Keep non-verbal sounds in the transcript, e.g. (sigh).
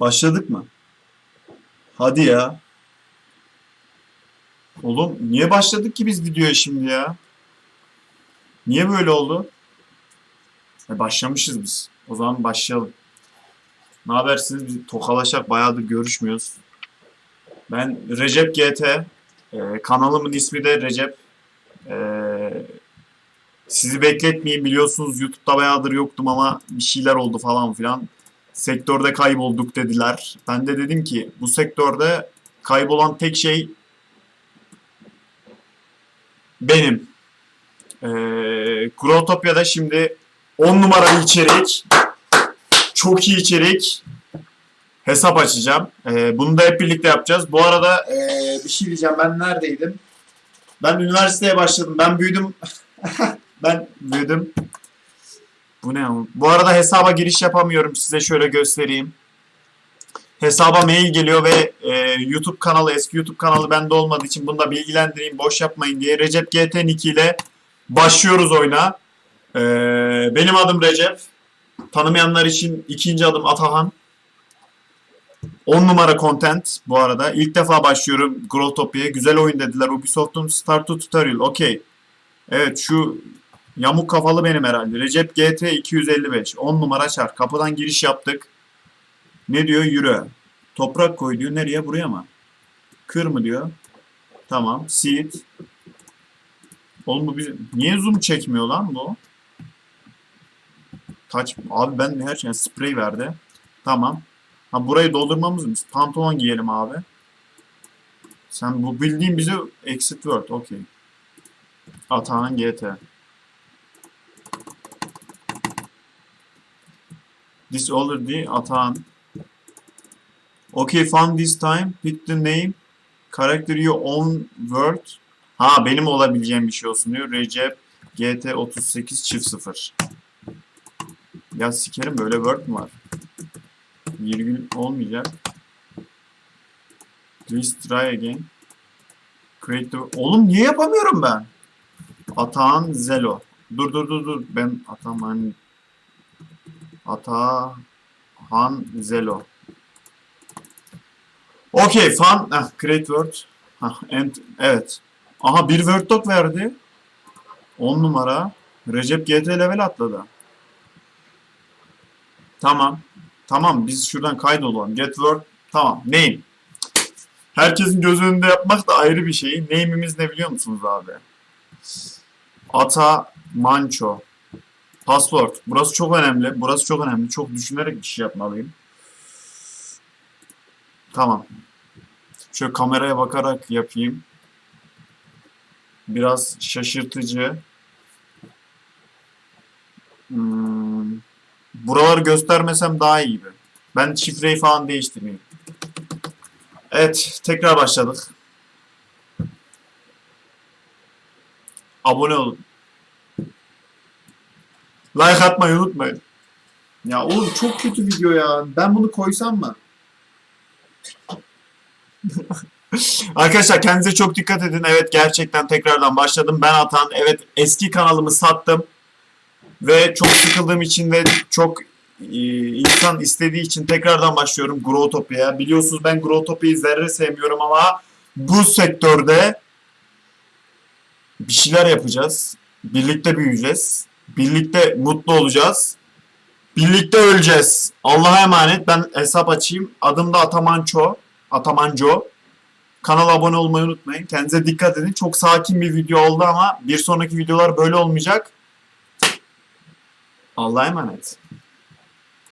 Başladık mı? Hadi ya. Oğlum niye başladık ki biz videoya şimdi ya? Niye böyle oldu? E başlamışız biz. O zaman başlayalım. Ne habersiniz? Biz tokalaşak bayağıdır görüşmüyoruz. Ben Recep GT. Ee, kanalımın ismi de Recep. Ee, sizi bekletmeyeyim biliyorsunuz YouTube'da bayağıdır yoktum ama bir şeyler oldu falan filan. Sektörde kaybolduk dediler. Ben de dedim ki bu sektörde kaybolan tek şey benim. Ee, Growtopia'da şimdi 10 numaralı içerik, çok iyi içerik, hesap açacağım. Ee, bunu da hep birlikte yapacağız. Bu arada ee, bir şey diyeceğim. Ben neredeydim? Ben üniversiteye başladım. Ben büyüdüm. (laughs) ben büyüdüm. Bu ne? Bu arada hesaba giriş yapamıyorum. Size şöyle göstereyim. Hesaba mail geliyor ve e, YouTube kanalı, eski YouTube kanalı bende olmadığı için bunu da bilgilendireyim. Boş yapmayın diye. Recep GT Nick ile başlıyoruz oyuna. E, benim adım Recep. Tanımayanlar için ikinci adım Atahan. 10 numara content bu arada. İlk defa başlıyorum Growtopia'ya. Güzel oyun dediler. Ubisoft'un Start to Tutorial. Okey. Evet şu yamuk kafalı benim herhalde. Recep GT 255. 10 numara çar. Kapıdan giriş yaptık. Ne diyor? Yürü. Toprak koy diyor. Nereye? Buraya mı? Kır mı diyor. Tamam. Seed. Oğlum bu bir... Niye zoom çekmiyor lan bu? Kaç... Abi ben her şey sprey verdi. Tamam. Ha burayı doldurmamız mı? Pantolon giyelim abi. Sen bu bildiğin bize exit word. Okey. Atahan GT. This already Atahan. Okay, found this time. Pick the name. Character your own word. Ha benim olabileceğim bir şey olsun diyor. Recep GT 38 çift 0. Ya sikerim böyle word mu var? Virgül olmayacak. Please try again. Create the... Oğlum niye yapamıyorum ben? Atahan Zelo. Dur dur dur dur. Ben Ataman... Atahan Zelo. Okey fan. Heh, create word. Heh, and, evet. Aha bir word doc verdi. 10 numara. Recep GT level atladı. Tamam. Tamam biz şuradan kaydolalım. Get word. Tamam. Name. Herkesin göz önünde yapmak da ayrı bir şey. Name'imiz ne biliyor musunuz abi? Ata Manço. Password. Burası çok önemli. Burası çok önemli. Çok düşünerek bir şey yapmalıyım. Tamam. Şöyle kameraya bakarak yapayım. Biraz şaşırtıcı. Hmm. Buraları göstermesem daha iyi gibi. Ben şifreyi falan değiştirmeyeyim. Evet, tekrar başladık. Abone olun. Like atmayı unutmayın. Ya oğlum çok kötü video ya. Ben bunu koysam mı? (laughs) Arkadaşlar kendinize çok dikkat edin. Evet gerçekten tekrardan başladım. Ben Atan. Evet eski kanalımı sattım. Ve çok sıkıldığım için ve çok e, insan istediği için tekrardan başlıyorum Growtopia'ya. Biliyorsunuz ben Growtopia'yı zerre sevmiyorum ama bu sektörde bir şeyler yapacağız. Birlikte büyüyeceğiz. Birlikte mutlu olacağız. Birlikte öleceğiz. Allah'a emanet. Ben hesap açayım. Adım da Atamanço. Atamanco. Kanala abone olmayı unutmayın. Kendinize dikkat edin. Çok sakin bir video oldu ama bir sonraki videolar böyle olmayacak. Allah'a emanet.